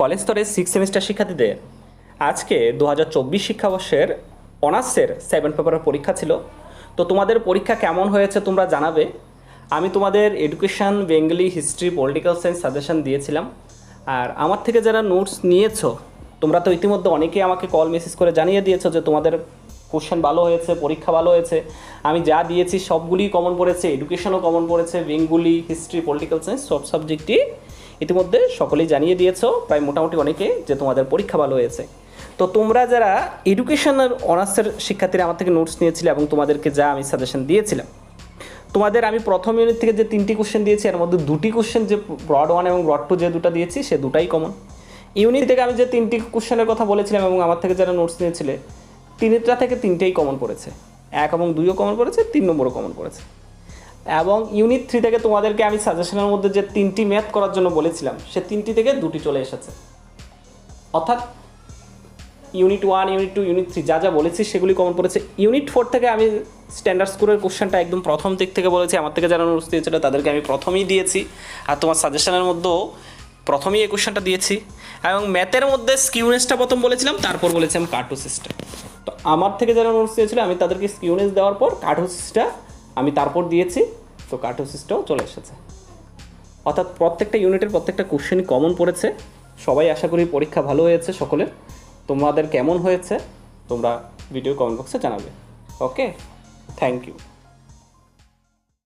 College স্তরের six semester শিক্ষার্থীদের। আজকে দু হাজার চব্বিশ শিক্ষাবর্ষের অনার্সের সেভেন পেপারের পরীক্ষা ছিল। তো তোমাদের পরীক্ষা কেমন হয়েছে তোমরা জানাবে। আমি তোমাদের education Bengali history political science suggestion দিয়েছিলাম। আর আমার থেকে যারা নোটস নিয়েছো, তোমরা তো ইতিমধ্যে অনেকেই আমাকে কল মেসেজ করে জানিয়ে দিয়েছ যে তোমাদের কোশ্চেন ভালো হয়েছে, পরীক্ষা ভালো হয়েছে। আমি যা দিয়েছি সবগুলি কমন পড়েছে এডুকেশনও কমন পড়েছে বেঙ্গলি হিস্ট্রি পলিটিক্যাল সায়েন্স সব সাবজেক্টই ইতিমধ্যে সকলেই জানিয়ে দিয়েছ, প্রায় মোটামুটি অনেকে যে তোমাদের পরীক্ষা ভালো হয়েছে। তো তোমরা যারা এডুকেশনের অনার্সের শিক্ষার্থীরা আমার থেকে নোটস নিয়েছিলে এবং তোমাদেরকে যা আমি সাজেশন দিয়েছিলাম, তোমাদের আমি প্রথম ইউনিট থেকে যে তিনটি কোশ্চেন দিয়েছি, এর মধ্যে দুটি কোশ্চেন যে ব্রড ওয়ান এবং ব্রড টু যে দুটো দিয়েছি, সে দুটাই কমন ইউনিট থেকে আমি যে তিনটি কোশ্চেনের কথা বলেছিলাম এবং আমার থেকে যারা নোটস নিয়েছিলে, তিনটা থেকে তিনটেই কমন পড়েছে। এক এবং দুইও কমন পড়েছে, তিন নম্বরও কমন পড়েছে। এবং ইউনিট থ্রি থেকে তোমাদেরকে আমি সাজেশনের মধ্যে যে তিনটি ম্যাথ করার জন্য বলেছিলাম, সে তিনটি থেকে দুটি চলে এসেছে। অর্থাৎ unit one unit two unit three যা যা বলেছি সেগুলি কমন পড়েছে। ইউনিট ফোর থেকে আমি স্ট্যান্ডার্ড স্কোরের কোশ্চেনটা একদম প্রথম দিক থেকে বলেছি, আমার থেকে যারা নোটস দিয়েছিল তাদেরকে আমি প্রথমেই দিয়েছি। আর তোমার সাজেশনের মধ্যেও প্রথমেই এই কোশ্চেনটা দিয়েছি। এবং ম্যাথের মধ্যে স্কিউনেসটা প্রথম বলেছিলাম, তারপর বলেছিলাম কার্টোসিসটা তো আমার থেকে যারা নোটস দিয়েছিল, আমি তাদেরকে স্কিউনেস দেওয়ার পর কার্টোসিসটা আমি তারপর দিয়েছি, তো কার্টোসিসটাও চলে এসেছে। অর্থাৎ প্রত্যেকটা ইউনিটের প্রত্যেকটা কোশ্চেনই কমন পড়েছে। সবাই আশা করি পরীক্ষা ভালো হয়েছে সকলের। তোমাদের কেমন হয়েছে, তোমরা ভিডিও কমেন্ট বক্সে জানাবে। Okay thank you